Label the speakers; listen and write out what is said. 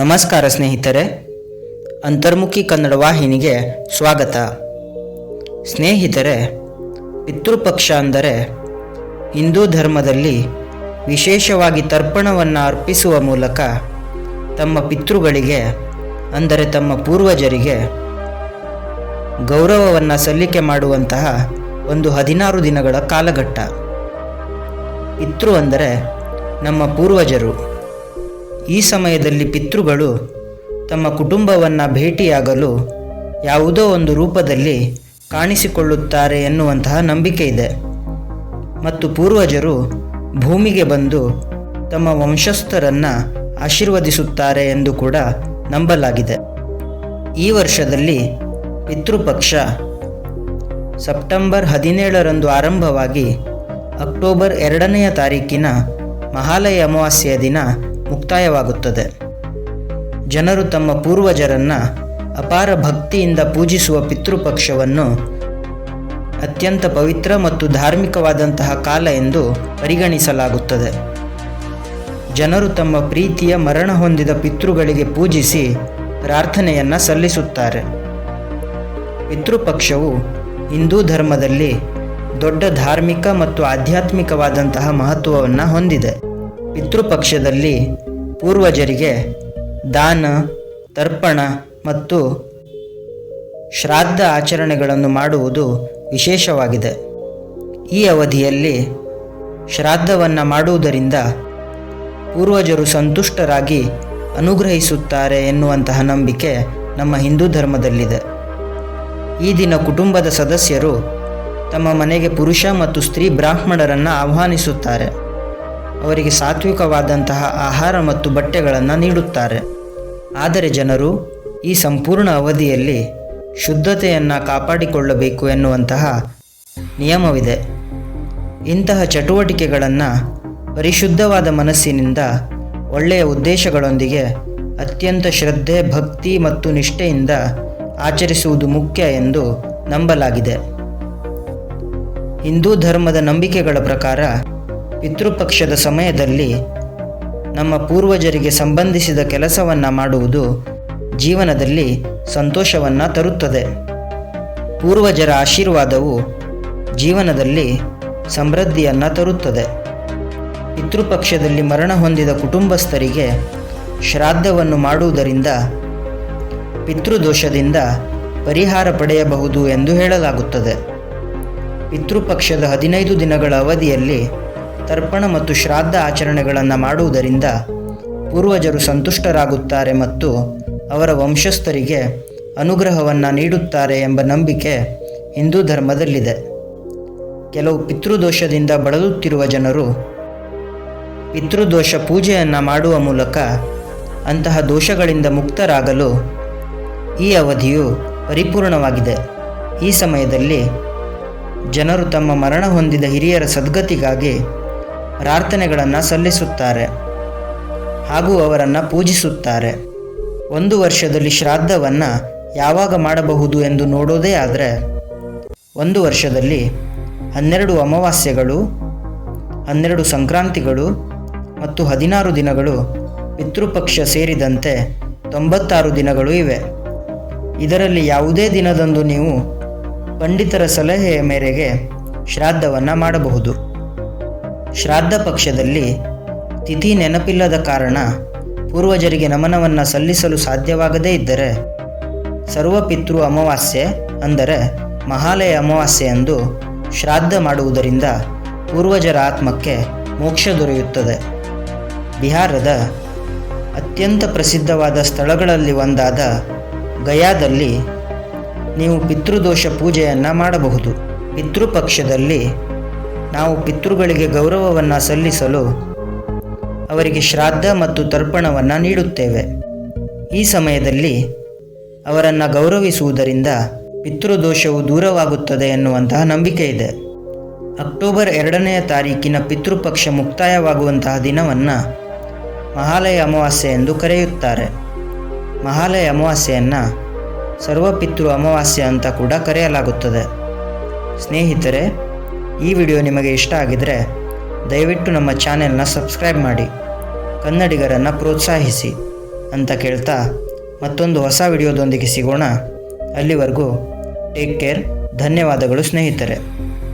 Speaker 1: ನಮಸ್ಕಾರ ಸ್ನೇಹಿತರೆ, ಅಂತರ್ಮುಖಿ ಕನ್ನಡ ವಾಹಿನಿಗೆ ಸ್ವಾಗತ. ಸ್ನೇಹಿತರೆ, ಪಿತೃಪಕ್ಷ ಅಂದರೆ ಹಿಂದೂ ಧರ್ಮದಲ್ಲಿ ವಿಶೇಷವಾಗಿ ತರ್ಪಣವನ್ನು ಅರ್ಪಿಸುವ ಮೂಲಕ ತಮ್ಮ ಪಿತೃಗಳಿಗೆ, ಅಂದರೆ ತಮ್ಮ ಪೂರ್ವಜರಿಗೆ ಗೌರವವನ್ನು ಸಲ್ಲಿಕೆ ಮಾಡುವಂತಹ ಒಂದು ಹದಿನಾರು ದಿನಗಳ ಕಾಲಘಟ್ಟ. ಪಿತೃ ಅಂದರೆ ನಮ್ಮ ಪೂರ್ವಜರು. ಈ ಸಮಯದಲ್ಲಿ ಪಿತೃಗಳು ತಮ್ಮ ಕುಟುಂಬವನ್ನು ಭೇಟಿಯಾಗಲು ಯಾವುದೋ ಒಂದು ರೂಪದಲ್ಲಿ ಕಾಣಿಸಿಕೊಳ್ಳುತ್ತಾರೆ ಎನ್ನುವಂತಹ ನಂಬಿಕೆ ಇದೆ. ಮತ್ತು ಪೂರ್ವಜರು ಭೂಮಿಗೆ ಬಂದು ತಮ್ಮ ವಂಶಸ್ಥರನ್ನು ಆಶೀರ್ವದಿಸುತ್ತಾರೆ ಎಂದು ಕೂಡ ನಂಬಲಾಗಿದೆ. ಈ ವರ್ಷದಲ್ಲಿ ಪಿತೃಪಕ್ಷ ಸೆಪ್ಟೆಂಬರ್ ಹದಿನೇಳರಂದು ಆರಂಭವಾಗಿ ಅಕ್ಟೋಬರ್ ಎರಡನೆಯ ತಾರೀಕಿನ ಮಹಾಲಯ ಅಮಾವಾಸ್ಯೆಯ ದಿನ ಮುಕ್ತಾಯವಾಗುತ್ತದೆ. ಜನರು ತಮ್ಮ ಪೂರ್ವಜರನ್ನು ಅಪಾರ ಭಕ್ತಿಯಿಂದ ಪೂಜಿಸುವ ಪಿತೃಪಕ್ಷವನ್ನು ಅತ್ಯಂತ ಪವಿತ್ರ ಮತ್ತು ಧಾರ್ಮಿಕವಾದಂತಹ ಕಾಲ ಎಂದು ಪರಿಗಣಿಸಲಾಗುತ್ತದೆ. ಜನರು ತಮ್ಮ ಪ್ರೀತಿಯ ಮರಣ ಹೊಂದಿದ ಪಿತೃಗಳಿಗೆ ಪೂಜಿಸಿ ಪ್ರಾರ್ಥನೆಯನ್ನು ಸಲ್ಲಿಸುತ್ತಾರೆ. ಪಿತೃಪಕ್ಷವು ಹಿಂದೂ ಧರ್ಮದಲ್ಲಿ ದೊಡ್ಡ ಧಾರ್ಮಿಕ ಮತ್ತು ಆಧ್ಯಾತ್ಮಿಕವಾದಂತಹ ಮಹತ್ವವನ್ನು ಹೊಂದಿದೆ. ಪಿತೃಪಕ್ಷದಲ್ಲಿ ಪೂರ್ವಜರಿಗೆ ದಾನ, ತರ್ಪಣ ಮತ್ತು ಶ್ರಾದ್ದ ಆಚರಣೆಗಳನ್ನು ಮಾಡುವುದು ವಿಶೇಷವಾಗಿದೆ. ಈ ಅವಧಿಯಲ್ಲಿ ಶ್ರಾದ್ದವನ್ನು ಮಾಡುವುದರಿಂದ ಪೂರ್ವಜರು ಸಂತುಷ್ಟರಾಗಿ ಅನುಗ್ರಹಿಸುತ್ತಾರೆ ಎನ್ನುವಂತಹ ನಂಬಿಕೆ ನಮ್ಮ ಹಿಂದೂ ಧರ್ಮದಲ್ಲಿದೆ. ಈ ದಿನ ಕುಟುಂಬದ ಸದಸ್ಯರು ತಮ್ಮ ಮನೆಗೆ ಪುರುಷ ಮತ್ತು ಸ್ತ್ರೀ ಬ್ರಾಹ್ಮಣರನ್ನು ಆಹ್ವಾನಿಸುತ್ತಾರೆ. ಅವರಿಗೆ ಸಾತ್ವಿಕವಾದಂತಹ ಆಹಾರ ಮತ್ತು ಬಟ್ಟೆಗಳನ್ನು ನೀಡುತ್ತಾರೆ. ಆದರೆ ಜನರು ಈ ಸಂಪೂರ್ಣ ಅವಧಿಯಲ್ಲಿ ಶುದ್ಧತೆಯನ್ನು ಕಾಪಾಡಿಕೊಳ್ಳಬೇಕು ಎನ್ನುವಂತಹ ನಿಯಮವಿದೆ. ಇಂತಹ ಚಟುವಟಿಕೆಗಳನ್ನು ಪರಿಶುದ್ಧವಾದ ಮನಸ್ಸಿನಿಂದ ಒಳ್ಳೆಯ ಉದ್ದೇಶಗಳೊಂದಿಗೆ ಅತ್ಯಂತ ಶ್ರದ್ಧೆ, ಭಕ್ತಿ ಮತ್ತು ನಿಷ್ಠೆಯಿಂದ ಆಚರಿಸುವುದು ಮುಖ್ಯ ಎಂದು ನಂಬಲಾಗಿದೆ. ಹಿಂದೂ ಧರ್ಮದ ನಂಬಿಕೆಗಳ ಪ್ರಕಾರ ಪಿತೃಪಕ್ಷದ ಸಮಯದಲ್ಲಿ ನಮ್ಮ ಪೂರ್ವಜರಿಗೆ ಸಂಬಂಧಿಸಿದ ಕೆಲಸವನ್ನು ಮಾಡುವುದು ಜೀವನದಲ್ಲಿ ಸಂತೋಷವನ್ನು ತರುತ್ತದೆ. ಪೂರ್ವಜರ ಆಶೀರ್ವಾದವು ಜೀವನದಲ್ಲಿ ಸಮೃದ್ಧಿಯನ್ನು ತರುತ್ತದೆ. ಪಿತೃಪಕ್ಷದಲ್ಲಿ ಮರಣ ಹೊಂದಿದ ಕುಟುಂಬಸ್ಥರಿಗೆ ಶ್ರಾದ್ದವನ್ನು ಮಾಡುವುದರಿಂದ ಪಿತೃದೋಷದಿಂದ ಪರಿಹಾರ ಪಡೆಯಬಹುದು ಎಂದು ಹೇಳಲಾಗುತ್ತದೆ. ಪಿತೃಪಕ್ಷದ ಹದಿನೈದು ದಿನಗಳ ಅವಧಿಯಲ್ಲಿ ತರ್ಪಣ ಮತ್ತು ಶ್ರಾದ್ದ ಆಚರಣೆಗಳನ್ನು ಮಾಡುವುದರಿಂದ ಪೂರ್ವಜರು ಸಂತುಷ್ಟರಾಗುತ್ತಾರೆ ಮತ್ತು ಅವರ ವಂಶಸ್ಥರಿಗೆ ಅನುಗ್ರಹವನ್ನು ನೀಡುತ್ತಾರೆ ಎಂಬ ನಂಬಿಕೆ ಹಿಂದೂ ಧರ್ಮದಲ್ಲಿದೆ. ಕೆಲವು ಪಿತೃದೋಷದಿಂದ ಬಳಲುತ್ತಿರುವ ಜನರು ಪಿತೃದೋಷ ಪೂಜೆಯನ್ನು ಮಾಡುವ ಮೂಲಕ ಅಂತಹ ದೋಷಗಳಿಂದ ಮುಕ್ತರಾಗಲು ಈ ಅವಧಿಯು ಪರಿಪೂರ್ಣವಾಗಿದೆ. ಈ ಸಮಯದಲ್ಲಿ ಜನರು ತಮ್ಮ ಮರಣ ಹೊಂದಿದ ಹಿರಿಯರ ಸದ್ಗತಿಗಾಗಿ ಪ್ರಾರ್ಥನೆಗಳನ್ನು ಸಲ್ಲಿಸುತ್ತಾರೆ ಹಾಗೂ ಅವರನ್ನು ಪೂಜಿಸುತ್ತಾರೆ. ಒಂದು ವರ್ಷದಲ್ಲಿ ಶ್ರಾದ್ದವನ್ನು ಯಾವಾಗ ಮಾಡಬಹುದು ಎಂದು ನೋಡೋದೇ ಆದರೆ, ಒಂದು ವರ್ಷದಲ್ಲಿ ಹನ್ನೆರಡು ಅಮಾವಾಸ್ಯೆಗಳು, ಹನ್ನೆರಡು ಸಂಕ್ರಾಂತಿಗಳು ಮತ್ತು ಹದಿನಾರು ದಿನಗಳು ಪಿತೃಪಕ್ಷ ಸೇರಿದಂತೆ ತೊಂಬತ್ತಾರು ದಿನಗಳು ಇವೆ. ಇದರಲ್ಲಿ ಯಾವುದೇ ದಿನದಂದು ನೀವು ಪಂಡಿತರ ಸಲಹೆಯ ಮೇರೆಗೆ ಶ್ರಾದ್ದವನ್ನು ಮಾಡಬಹುದು. ಶ್ರಾದ್ದ ಪಕ್ಷದಲ್ಲಿ ತಿಥಿ ನೆನಪಿಲ್ಲದ ಕಾರಣ ಪೂರ್ವಜರಿಗೆ ನಮನವನ್ನು ಸಲ್ಲಿಸಲು ಸಾಧ್ಯವಾಗದೇ ಇದ್ದರೆ ಸರ್ವಪಿತೃ ಅಮಾವಾಸ್ಯೆ ಅಂದರೆ ಮಹಾಲಯ ಅಮಾವಾಸ್ಯೆ ಎಂದು ಶ್ರಾದ್ದ ಮಾಡುವುದರಿಂದ ಪೂರ್ವಜರ ಆತ್ಮಕ್ಕೆ ಮೋಕ್ಷ ದೊರೆಯುತ್ತದೆ. ಬಿಹಾರದ ಅತ್ಯಂತ ಪ್ರಸಿದ್ಧವಾದ ಸ್ಥಳಗಳಲ್ಲಿ ಒಂದಾದ ಗಯಾದಲ್ಲಿ ನೀವು ಪಿತೃದೋಷ ಪೂಜೆಯನ್ನು ಮಾಡಬಹುದು. ಪಿತೃಪಕ್ಷದಲ್ಲಿ ನಾವು ಪಿತೃಗಳಿಗೆ ಗೌರವವನ್ನು ಸಲ್ಲಿಸಲು ಅವರಿಗೆ ಶ್ರಾದ್ದ ಮತ್ತು ತರ್ಪಣವನ್ನು ನೀಡುತ್ತೇವೆ. ಈ ಸಮಯದಲ್ಲಿ ಅವರನ್ನು ಗೌರವಿಸುವುದರಿಂದ ಪಿತೃದೋಷವು ದೂರವಾಗುತ್ತದೆ ಎನ್ನುವಂತಹ ನಂಬಿಕೆ ಇದೆ ಅಕ್ಟೋಬರ್ ಎರಡನೆಯ ತಾರೀಕಿನ ಪಿತೃಪಕ್ಷ ಮುಕ್ತಾಯವಾಗುವಂತಹ ದಿನವನ್ನು ಮಹಾಲಯ ಅಮಾವಾಸ್ಯೆ ಎಂದು ಕರೆಯುತ್ತಾರೆ. ಮಹಾಲಯ ಅಮಾವಾಸ್ಯೆಯನ್ನು ಸರ್ವಪಿತೃ ಅಮಾವಾಸ್ಯೆ ಅಂತ ಕೂಡ ಕರೆಯಲಾಗುತ್ತದೆ. ಸ್ನೇಹಿತರೆ ಈ ವಿಡಿಯೋ ನಿಮಗೆ ಇಷ್ಟ ಆಗಿದ್ರೆ ದಯವಿಟ್ಟು ನಮ್ಮ ಚಾನೆಲ್ನ ಸಬ್ಸ್ಕ್ರೈಬ್ ಮಾಡಿ, ಕನ್ನಡಿಗರನ್ನು ಪ್ರೋತ್ಸಾಹಿಸಿ ಅಂತ ಕೇಳ್ತಾ ಮತ್ತೊಂದು ಹೊಸ ವಿಡಿಯೋದೊಂದಿಗೆ ಸಿಗೋಣ. ಅಲ್ಲಿವರೆಗೂ ಟೇಕ್ ಕೇರ್, ಧನ್ಯವಾದಗಳು ಸ್ನೇಹಿತರೆ.